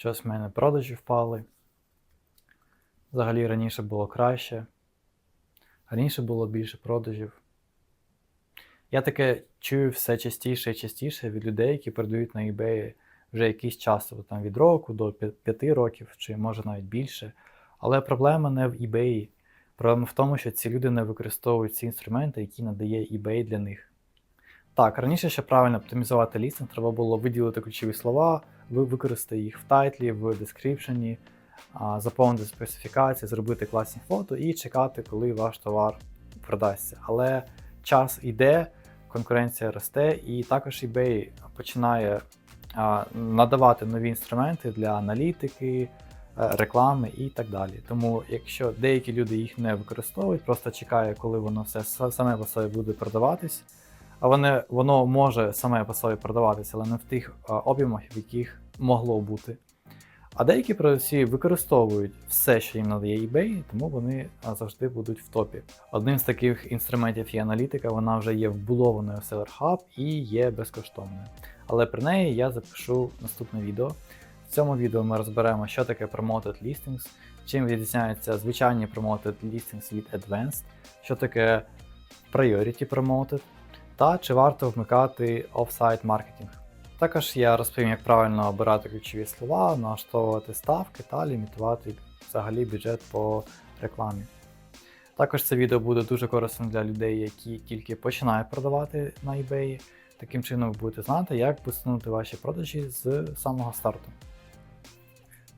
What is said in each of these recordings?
Щось в мене продажі впали. Взагалі раніше було краще. Раніше було більше продажів. Я таке чую все частіше і частіше від людей, які продають на eBay вже якийсь час, тобто там від року до 5 років, чи може навіть більше. Але проблема не в eBay. Проблема в тому, що ці люди не використовують ці інструменти, які надає eBay для них. Так, раніше, щоб правильно оптимізувати лістинг, треба було виділити ключові слова, використати їх в тайтлі, в дескріпшені, заповнити специфікації, зробити класні фото і чекати, коли ваш товар продасться. Але час йде, конкуренція росте, і також eBay починає надавати нові інструменти для аналітики, е, реклами і так далі. Тому, якщо деякі люди їх не використовують, просто чекає, коли воно все саме по собі буде продаватись. А воно, може саме по собі продаватися, але не в тих об'ємах, в яких могло бути. А деякі продавці використовують все, що їм надає eBay, тому вони завжди будуть в топі. Одним з таких інструментів є аналітика, вона вже є вбудованою в Seller Hub і є безкоштовною. Але про неї я запишу наступне відео. В цьому відео ми розберемо, що таке Promoted Listings, чим відрізняються звичайні Promoted Listings від Advanced, що таке Priority Promoted, та чи варто вмикати офсайт маркетинг. Також я розповім, як правильно обирати ключові слова, налаштовувати ставки та лімітувати взагалі бюджет по рекламі. Також це відео буде дуже корисним для людей, які тільки починають продавати на eBay. Таким чином ви будете знати, як посунути ваші продажі з самого старту.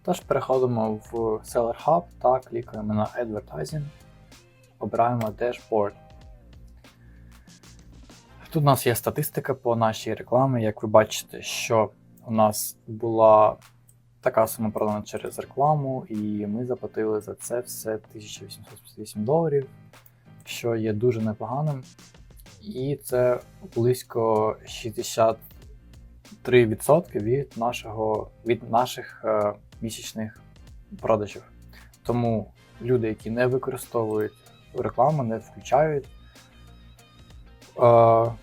Тож переходимо в Seller Hub та клікаємо на Advertising, обираємо Dashboard. Тут у нас є статистика по нашій рекламі. Як ви бачите, що у нас була така сума продана через рекламу, і ми заплатили за це все 1858 доларів, що є дуже непоганим. І це близько 63% від, нашого, від наших е, місячних продажів. Тому люди, які не використовують рекламу, не включають,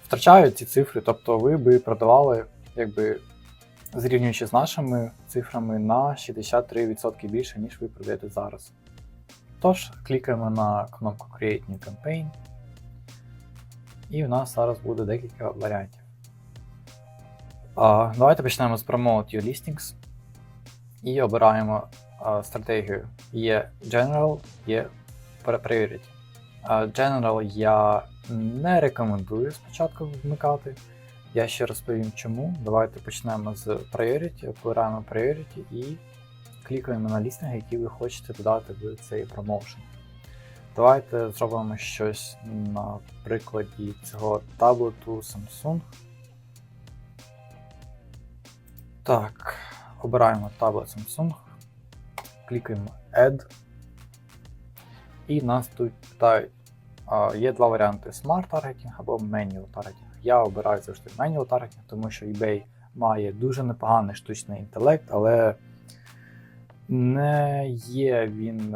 втрачають ці цифри. Тобто ви би продавали, якби зрівнюючи з нашими цифрами, на 63% більше, ніж ви продаєте зараз. Тож, клікаємо на кнопку Create New Campaign. І в нас зараз буде декілька варіантів. А, давайте почнемо з Promote Your Listings і обираємо а, стратегію. Є General, є Priority. General я не рекомендую спочатку вмикати. Я ще розповім чому. Давайте почнемо з Priority, обираємо Priority і клікаємо на лістинги, які ви хочете додати в цей промоушен. Давайте зробимо щось на прикладі цього таблету Samsung. Так, обираємо таблет Samsung, клікаємо Add. І нас тут питають, є два варіанти: Smart Targeting або Manual Targeting. Я обираю завжди Manual Targeting, тому що eBay має дуже непоганий штучний інтелект, але не є він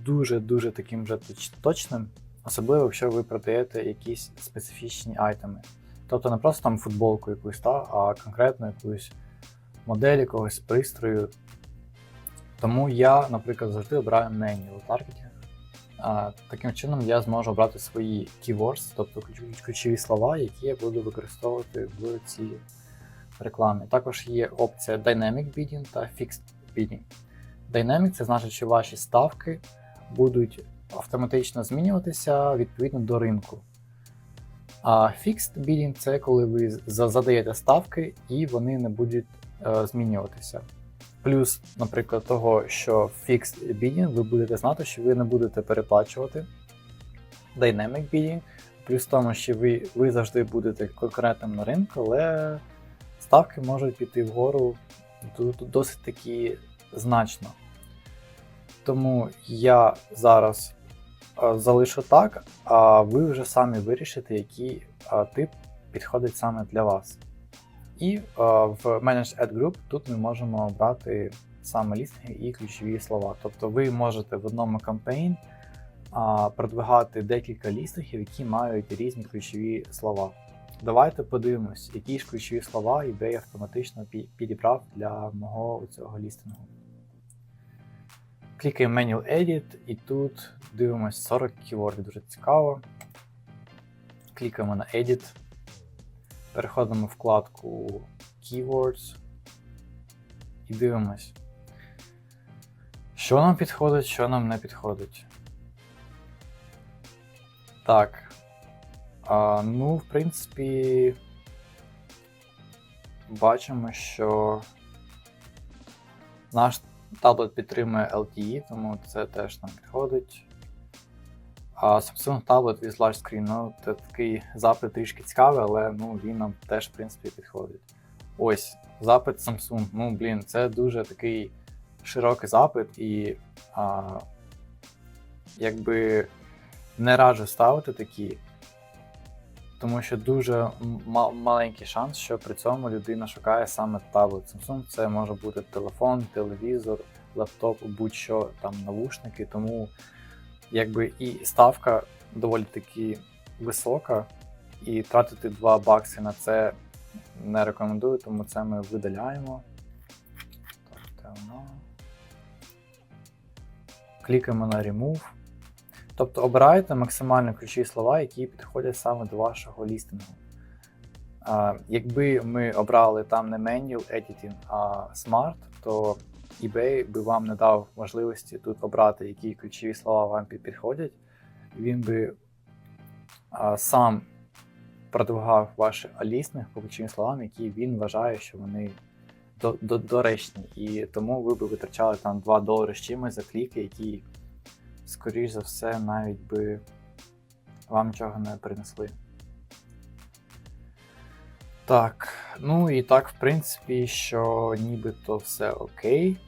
дуже-дуже таким вже точним, особливо, якщо ви продаєте якісь специфічні айтеми. Тобто не просто там футболку якусь, та, а конкретно якусь модель якогось пристрою. Тому я, наприклад, завжди обираю manual targeting. Таким чином я зможу обрати свої keywords, тобто ключові слова, які я буду використовувати в цій рекламі. Також є опція Dynamic Bidding та Fixed Bidding. Dynamic це значить, що ваші ставки будуть автоматично змінюватися відповідно до ринку. А Fixed Bidding це коли ви задаєте ставки і вони не будуть е, змінюватися. Плюс, наприклад, того, що Fixed Bidding ви будете знати, що ви не будете переплачувати. Dynamic Bidding, плюс в тому, що ви, ви завжди будете конкурентним на ринку, але ставки можуть піти вгору досить таки значно. Тому я зараз залишу так, а ви вже самі вирішите, який тип підходить саме для вас. І е, в Manage Ad Group тут ми можемо обрати саме лістинги і ключові слова. Тобто ви можете в одному кампейн а, продвигати декілька лістингів, які мають різні ключові слова. давайте подивимось, які ж ключові слова eBay автоматично підібрав для мого цього лістингу. Клікаємо Manual Edit і тут дивимось 40 ківордів, дуже цікаво. Клікаємо на Edit. Переходимо в вкладку Keywords і дивимось, що нам підходить, що нам не підходить. Так. А, ну, в принципі, бачимо, що наш таблет підтримує LTE, тому це теж нам підходить. Samsung Tablet with Large Screen, ну, це такий запит трішки цікавий, але ну, він нам теж, в принципі, підходить. Ось, запит Samsung. Ну, блін, це дуже такий широкий запит, і а, якби не раджу ставити такі, тому що дуже маленький шанс, що при цьому людина шукає саме таблет Samsung. Це може бути телефон, телевізор, лаптоп, будь-що там навушники. Тому якби і ставка доволі таки висока, і тратити 2 бакси на це не рекомендую, тому це ми видаляємо. Клікаємо на Remove. Тобто обирайте максимально ключові слова, які підходять саме до вашого лістингу. Якби ми обрали там не Manual Editing, а Smart, то eBay би вам не дав можливості тут обрати, які ключові слова вам підходять. Він би сам продвигав ваш лістинг по ключовим словам, які він вважає, що вони до, до, доречні. І тому ви би витрачали там 2 долари з чимось за кліки, які скоріш за все, навіть би вам нічого не принесли. Так, ну і так, в принципі, що нібито все окей.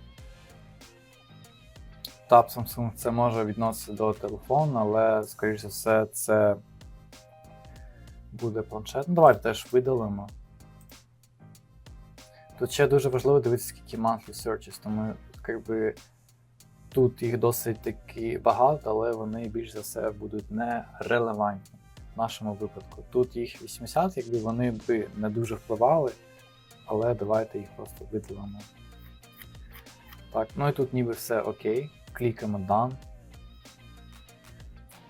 Tab Samsung це може відноситися до телефону, але, скоріш за все, це буде планшет. Ну, давайте теж видалимо. Тут ще дуже важливо дивитися, скільки monthly searches, тому якби Тут їх досить таки багато, але вони більш за все будуть нерелевантні в нашому випадку. Тут їх 80, якби вони би не дуже впливали, але давайте їх просто видалимо. Так, ну і тут ніби все окей. Клікаємо Done.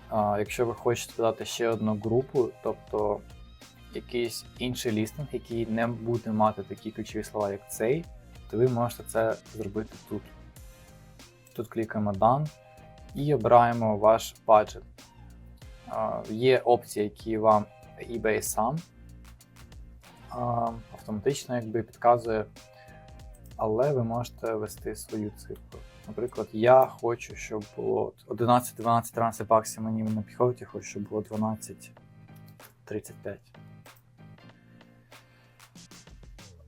А, якщо ви хочете додати ще одну групу, тобто якийсь інший лістинг, який не буде мати такі ключові слова, як цей, то ви можете це зробити тут. Тут клікаємо Done і обираємо ваш бюджет. Є опції, які вам eBay сам автоматично якби підказує, але ви можете ввести свою цифру. Наприклад, я хочу, щоб було 11, 12, 13 баксів мені не підходить, я хочу, щоб було 12, 35.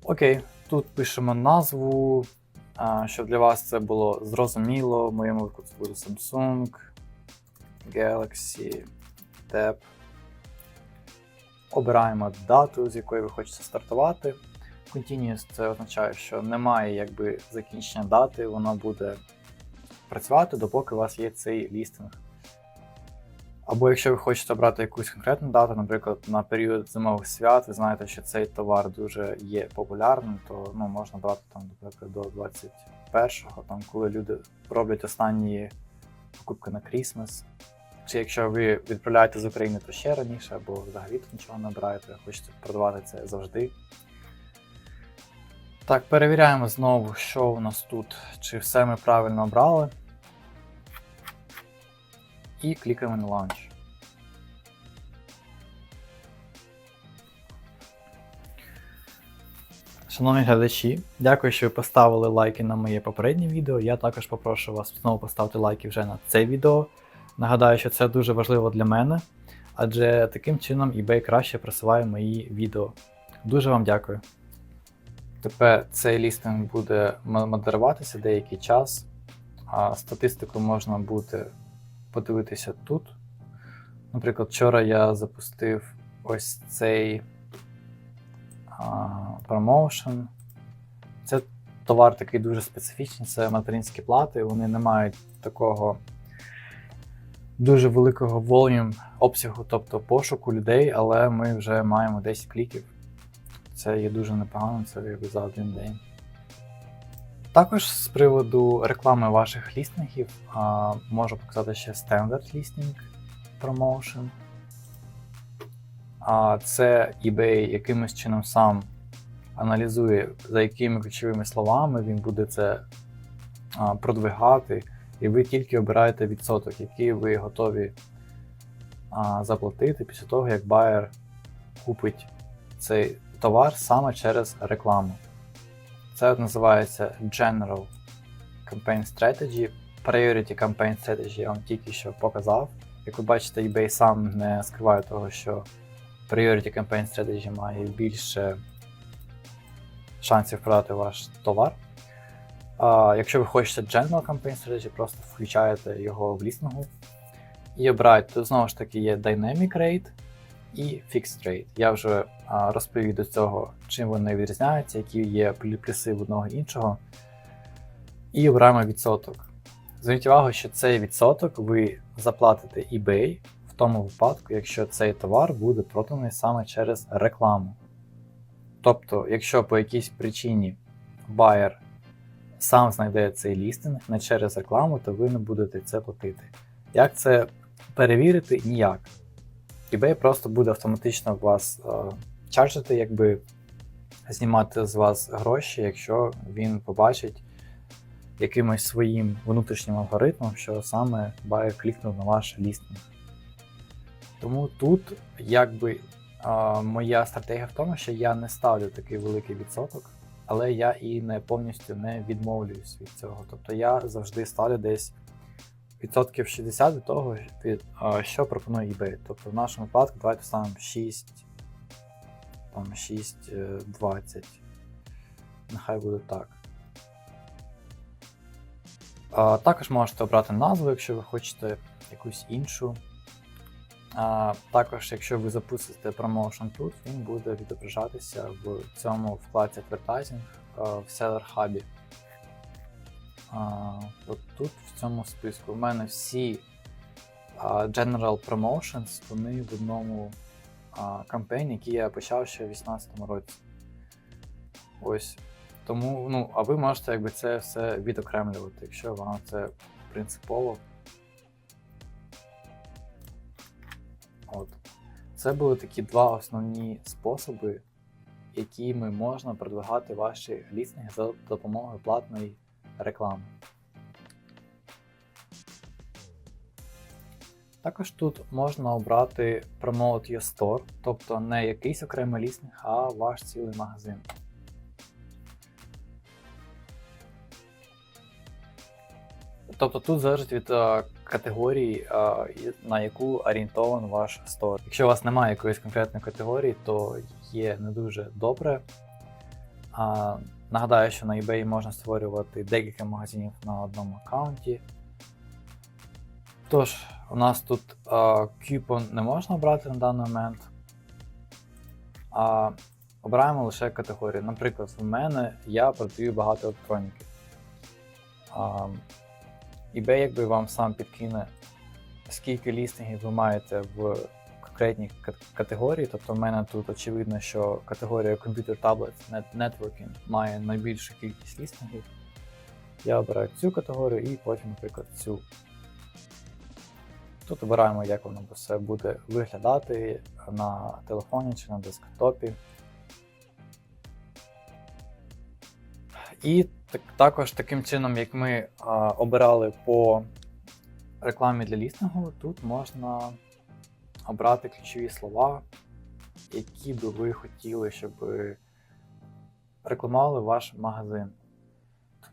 Окей, тут пишемо назву, щоб для вас це було зрозуміло. В моєму випадку це буде Samsung, Galaxy Tab. Обираємо дату, з якої ви хочете стартувати. Continuous це означає, що немає якби закінчення дати, воно буде працювати, допоки у вас є цей лістинг. Або якщо ви хочете обрати якусь конкретну дату, наприклад, на період зимових свят, ви знаєте, що цей товар дуже є популярним, то ну, можна брати там, наприклад, до 21-го, там, коли люди роблять останні покупки на Крісмас. Чи якщо ви відправляєте з України, то ще раніше, або взагалі тут нічого не обираєте, хочете продавати це завжди. Так, перевіряємо знову, що у нас тут, чи все ми правильно обрали. І клікаємо на Launch. Шановні глядачі, дякую, що ви поставили лайки на моє попереднє відео. Я також попрошу вас знову поставити лайки вже на це відео. Нагадаю, що це дуже важливо для мене, адже таким чином eBay краще просуває мої відео. Дуже вам дякую. Тепер цей лістинг буде модеруватися деякий час, а статистику можна буде подивитися тут. Наприклад, вчора я запустив ось цей промоушен. Це товар такий дуже специфічний, це материнські плати, вони не мають такого дуже великого волюм обсягу, тобто пошуку людей, але ми вже маємо 10 кліків. Це є дуже непогано, це якби за один день. Також з приводу реклами ваших лістингів можу показати ще Standard Listing Promotion. А, це eBay якимось чином сам аналізує, за якими ключовими словами він буде це продвигати, і ви тільки обираєте відсоток, який ви готові а, заплатити після того, як байер купить цей товар саме через рекламу. Це називається General Campaign Strategy. Priority Campaign Strategy я вам тільки що показав. Як ви бачите, eBay сам не скриває того, що Priority Campaign Strategy має більше шансів продати ваш товар. А, якщо ви хочете General Campaign Strategy, просто включаєте його в лістингу і обираєте. Тут знову ж таки є Dynamic Rate і Fixed Rate. Я вже а, розповів до цього, чим вони відрізняються, які є плюси в одного іншого. І обираємо відсоток. Зверніть увагу, що цей відсоток ви заплатите eBay в тому випадку, якщо цей товар буде проданий саме через рекламу. Тобто, якщо по якійсь причині байер сам знайде цей лістинг не через рекламу, то ви не будете це платити. Як це перевірити? Ніяк. eBay просто буде автоматично вас е, чаржити, якби знімати з вас гроші, якщо він побачить якимось своїм внутрішнім алгоритмом, що саме байер клікнув на ваш лістинг. Тому тут якби а, моя стратегія в тому, що я не ставлю такий великий відсоток, але я і не повністю не відмовлююсь від цього. Тобто я завжди ставлю десь відсотків 60 від того, що пропонує eBay. Тобто в нашому випадку давайте ставимо 6, там 6, е, 20. Нехай буде так. Також можете обрати назву, якщо ви хочете якусь іншу. Також, якщо ви запустите промоушен тут, він буде відображатися в цьому вкладці Advertising в Seller Hub. От тут в цьому списку. У мене всі General Promotions, вони в одному а, кампейні, який я почав ще у 2018 році. Ось. Тому, ну, а ви можете якби це все відокремлювати, якщо вам це принципово. Це були такі два основні способи, якими можна продвигати ваші лістинги за допомогою платної реклами. Також тут можна обрати Promote Your Store, тобто не якийсь окремий лістинг, а ваш цілий магазин. Тобто тут залежить від категорії, е, на яку орієнтований ваш стор. Якщо у вас немає якоїсь конкретної категорії, то є не дуже добре. Нагадаю, що на eBay можна створювати декілька магазинів на одному аккаунті. Тож, у нас тут е, не можна обрати на даний момент. А обираємо лише категорію. Наприклад, в мене я продаю багато електроніки. EBay якби вам сам підкине, скільки лістингів ви маєте в конкретній кат- категорії. Тобто в мене тут очевидно, що категорія Computer Tablets Net Networking має найбільшу кількість лістингів. Я обираю цю категорію і потім, наприклад, цю. Тут обираємо, як воно все буде виглядати на телефоні чи на десктопі. І так, також таким чином, як ми а, обирали по рекламі для лістингу, тут можна обрати ключові слова, які би ви хотіли, щоб рекламували ваш магазин.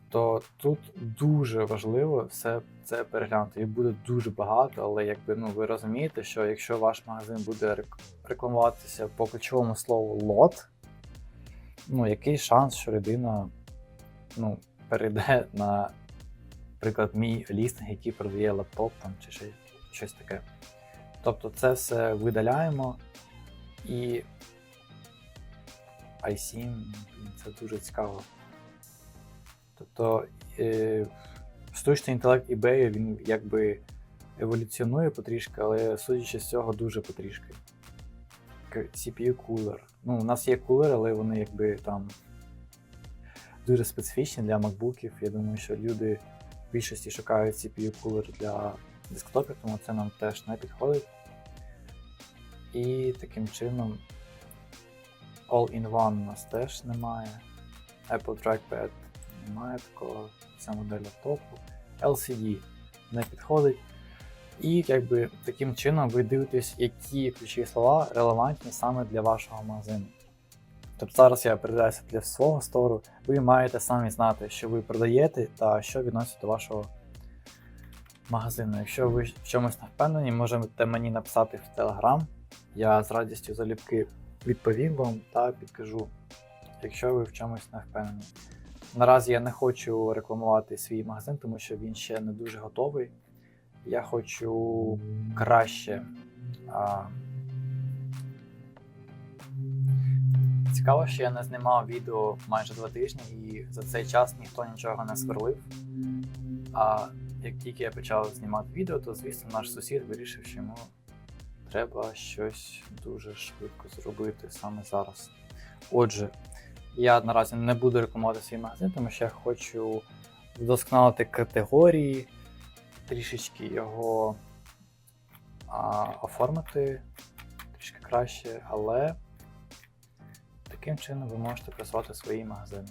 Тобто тут дуже важливо все це переглянути. Їх буде дуже багато, але якби ну ви розумієте, що якщо ваш магазин буде рекламуватися по ключовому слову лот, ну який шанс, що людина ну, перейде на, наприклад, мій лістинг, який продає лаптоп там, чи ще щось таке. Тобто це все видаляємо і i7, це дуже цікаво. Тобто е, штучний інтелект eBay, він якби еволюціонує потрішки, але судячи з цього, дуже потрішки. CPU кулер. Ну, у нас є кулер, але вони якби там дуже специфічні для макбуків. Я думаю, що люди в більшості шукають CPU кулер для десктопів, тому це нам теж не підходить. І таким чином All-in-One у нас теж немає. Apple Trackpad немає такого, це модель лаптопу. LCD не підходить. І якби таким чином ви дивитесь, які ключові слова релевантні саме для вашого магазину. Тобто зараз я передаюся для свого стору, ви маєте самі знати, що ви продаєте та що відносить до вашого магазину. Якщо ви в чомусь не впевнені, можете мені написати в Telegram. Я з радістю залюбки відповім вам та підкажу, якщо ви в чомусь не впевнені. Наразі я не хочу рекламувати свій магазин, тому що він ще не дуже готовий. Я хочу краще. А... Цікаво, що я не знімав відео майже два тижні, і за цей час ніхто нічого не сверлив. А як тільки я почав знімати відео, то звісно наш сусід вирішив, що йому треба щось дуже швидко зробити саме зараз. Отже, я наразі не буду рекламувати свій магазин, тому що я хочу вдосконалити категорії, трішечки його а, оформити трішки краще, але таким чином ви можете просувати свої магазини.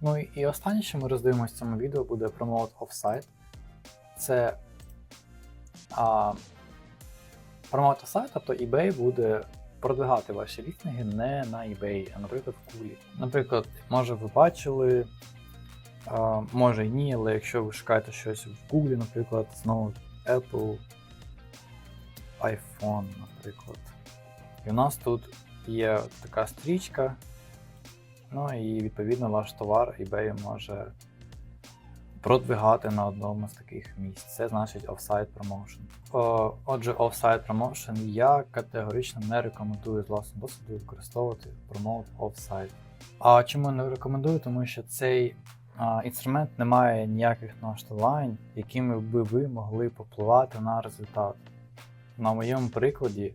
Ну і, останнє, що ми роздивимося в цьому відео, буде Promote Offsite. Це а, Promote Offsite, тобто eBay буде продвигати ваші лістинги не на eBay, а наприклад в кулі. Наприклад, може ви бачили, а, може і ні, але якщо ви шукаєте щось в Google, наприклад, знову Apple, iPhone, наприклад. І у нас тут є така стрічка. Ну і відповідно ваш товар eBay може продвигати на одному з таких місць. Це значить Offsite Promotion. Отже, Offsite Promotion я категорично не рекомендую з власного досвіду використовувати Promote Offsite. А чому не рекомендую? Тому що цей а, інструмент не має ніяких налаштувань, якими би ви могли попливати на результат. На моєму прикладі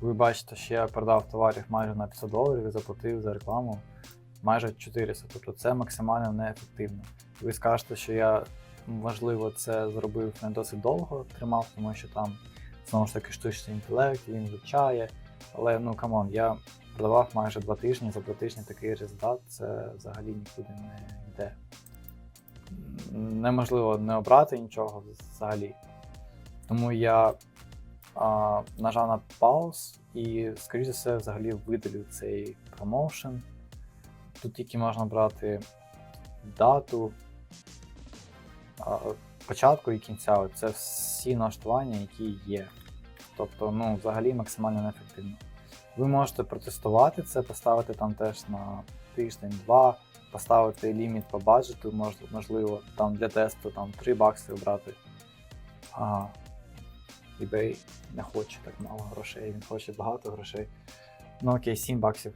ви бачите, що я продав товарів майже на 500 доларів і заплатив за рекламу майже 400. Тобто це максимально неефективно. Ви скажете, що я, можливо, це зробив не досить довго, тримав, тому що там знову ж таки штучний інтелект, він вивчає. Але ну камон, я продавав майже 2 тижні, за 2 тижні такий результат це взагалі нікуди не йде. Неможливо не обрати нічого взагалі. Тому я а, нажав на пауз і, скоріш за все, взагалі видалю цей промоушен. Тут тільки можна брати дату а, початку і кінця. Це всі налаштування, які є. Тобто, ну, взагалі максимально неефективно. Ви можете протестувати це, поставити там теж на тиждень-два, поставити ліміт по баджету, можливо, там для тесту там 3 бакси обрати. А eBay не хоче так мало грошей, він хоче багато грошей. Ну окей, 7 баксів.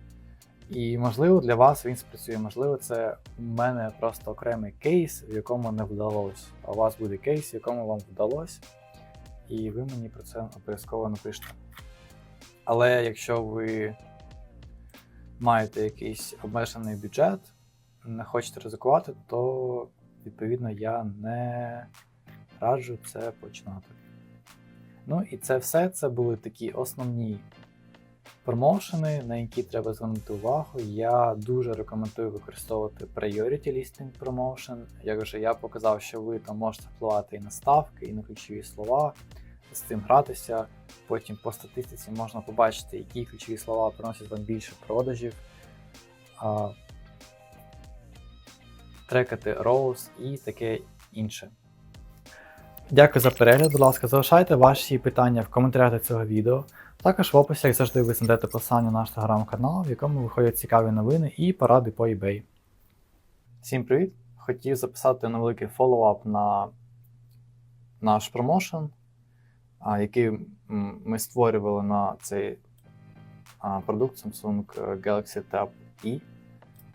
І можливо для вас він спрацює, можливо, це у мене просто окремий кейс, в якому не вдалося. А у вас буде кейс, в якому вам вдалося, і ви мені про це обов'язково напишете. Але якщо ви маєте якийсь обмежений бюджет, не хочете ризикувати, то відповідно я не раджу це починати. Ну і це все це були такі основні промоушени, на які треба звернути увагу. Я дуже рекомендую використовувати Priority Listing Promotion. Як вже я показав, що ви там можете впливати і на ставки, і на ключові слова, з цим гратися. Потім по статистиці можна побачити, які ключові слова приносять вам більше продажів. Трекати ROAS і таке інше. Дякую за перегляд. Будь ласка, залишайте ваші питання в коментарях до цього відео. Також в описі, як завжди, ви знайдете посилання на наш телеграм-канал, в якому виходять цікаві новини і поради по eBay. Всім привіт! Хотів записати невеликий фоллоуап на наш промоушен, який ми створювали на цей продукт Samsung Galaxy Tab E.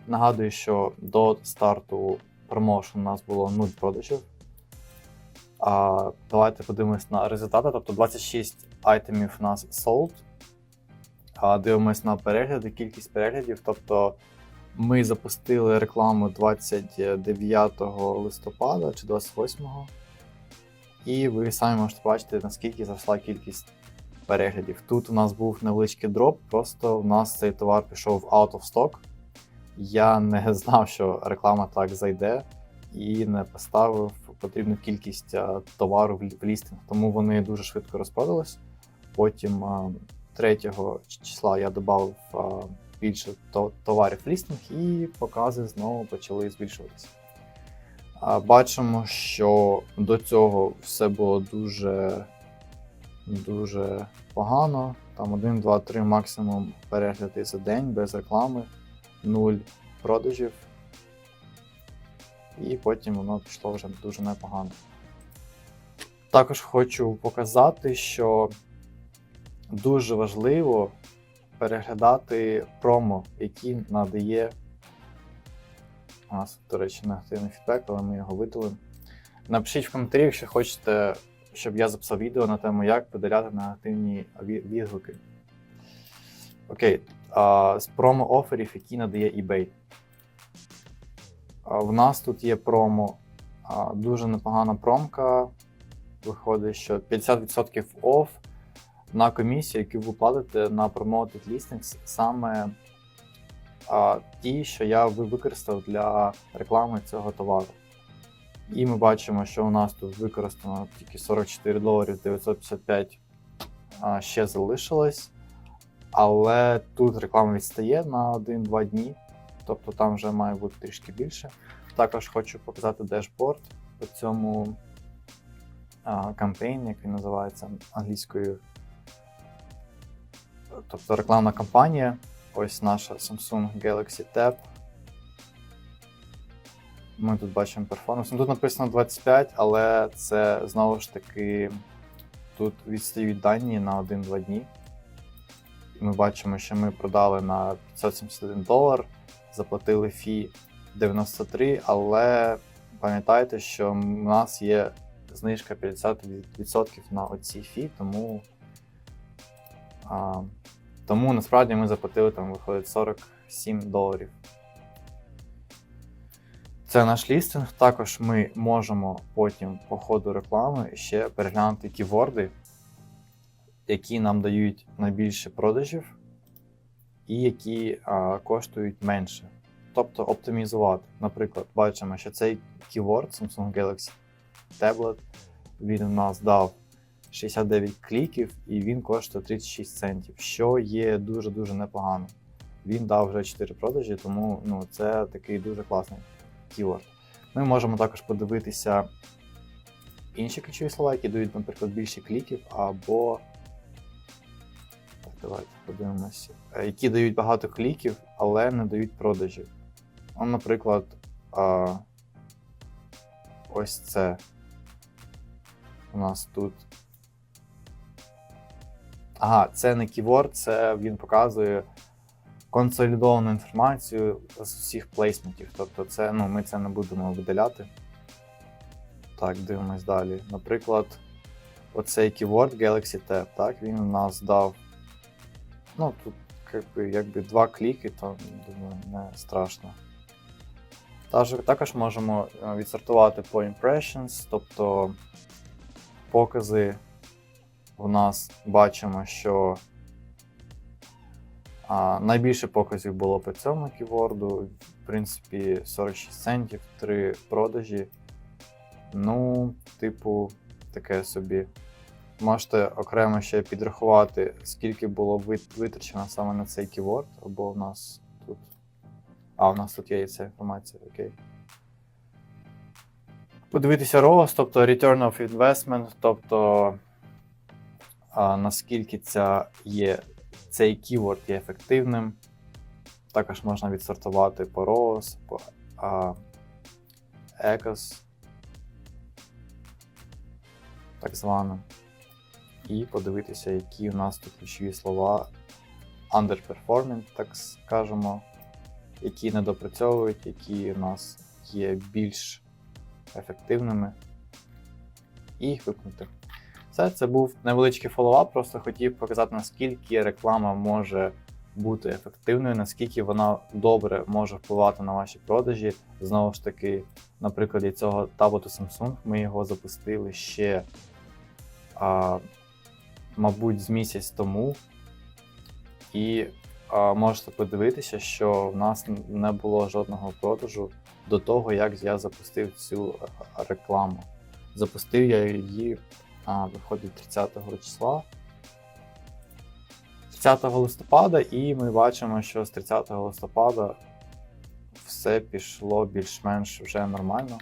Нагадую, що до старту промоушен у нас було 0 продажів. А, давайте подивимось на результати. Тобто 26 айтемів у нас sold. А, дивимось на перегляди, кількість переглядів. Тобто ми запустили рекламу 29 листопада чи 28. І ви самі можете бачити, наскільки зросла кількість переглядів. Тут у нас був невеличкий дроп, просто у нас цей товар пішов out of stock. Я не знав, що реклама так зайде, і не поставив потрібну кількість а, товару в лі- в лістинг, тому вони дуже швидко розпродались. Потім а, 3 числа я додав більше то- товарів в лістинг, і покази знову почали збільшуватися. Бачимо, що до цього все було дуже, дуже погано. Там 1, 2, 3 максимум перегляди за день без реклами, 0 продажів. І потім воно пішло вже дуже непогано. Також хочу показати, що дуже важливо переглядати промо, які надає. У нас, до речі, негативний фідбек, але ми його видали. Напишіть в коментарі, якщо хочете, щоб я записав відео на тему, як видаляти негативні відгуки. Окей, а, з промо-оферів, які надає eBay. В нас тут є промо, дуже непогана промка. Виходить, що 50% off на комісію, яку ви платите на Promoted Listings, саме ті, що я використав для реклами цього товару. І ми бачимо, що у нас тут використано тільки 44 доларів 955 ще залишилось. Але тут реклама відстає на 1-2 дні, тобто там вже має бути трішки більше. Також хочу показати дешборд по цьому а, кампейн, який називається англійською. Тобто рекламна кампанія. Ось наша Samsung Galaxy Tab. Ми тут бачимо перформанс. Ну, Тут написано 25, але це знову ж таки тут відстають дані на 1-2 дні. Ми бачимо, що ми продали на 571 долар, заплатили фі 93, але пам'ятайте, що в нас є знижка 50% на оці фі, тому, а, тому насправді ми заплатили там, виходить 47 доларів. Це наш лістинг. Також ми можемо потім по ходу реклами ще переглянути ківорди, які нам дають найбільше продажів і які а, коштують менше. Тобто оптимізувати. Наприклад, бачимо, що цей keyword Samsung Galaxy Tablet він у нас дав 69 кліків і він коштує 36 центів, що є дуже-дуже непогано. Він дав вже 4 продажі, тому ну, це такий дуже класний keyword. Ми можемо також подивитися інші ключові слова, які дають, наприклад, більше кліків, або. Давайте подивимося. Е, Які дають багато кліків, але не дають продажів. Ну, наприклад, а, ось це. У нас тут. Ага, це не keyword, це він показує консолідовану інформацію з усіх плейсментів. Тобто, це, ну, ми це не будемо видаляти. Так, дивимось далі. Наприклад, оцей keyword Galaxy Tab, так, він у нас дав. Ну, тут якби, якби два кліки, то думаю, не страшно. Також, можемо е, відсортувати по impressions, тобто покази у нас бачимо, що а, найбільше показів було по цьому ківорду. В принципі, 46 центів, 3 продажі. Ну, типу, таке собі. Можете окремо ще підрахувати, скільки було витрачено саме на цей ківорд, або у нас тут. А, у нас тут є ця інформація, окей. Подивитися ROAS, тобто Return of Investment, тобто а, наскільки ця є, цей keyword є ефективним. Також можна відсортувати по ROAS, по а, ECOS, так звано. І подивитися, які у нас тут ключові слова underperforming, так скажемо, які недопрацьовують, які у нас є більш ефективними, і їх вимкнути. Все, це був невеличкий фоллоуап, просто хотів показати, наскільки реклама може бути ефективною, наскільки вона добре може впливати на ваші продажі. Знову ж таки, на прикладі цього таблету Samsung ми його запустили ще, мабуть, з місяць тому. І а, можете подивитися, що в нас не було жодного продажу до того, як я запустив цю рекламу. Запустив я її, а, виходить 30 числа. 30 листопада, і ми бачимо, що з 30 листопада все пішло більш-менш вже нормально.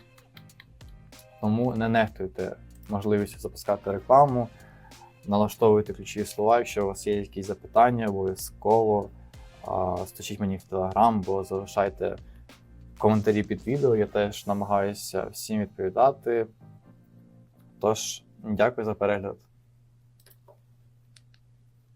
Тому не нехтуйте можливістю запускати рекламу, налаштовуйте ключові слова. Якщо у вас є якісь запитання, обов'язково стучіть мені в телеграм, бо залишайте коментарі під відео. Я теж намагаюся всім відповідати. Тож, дякую за перегляд.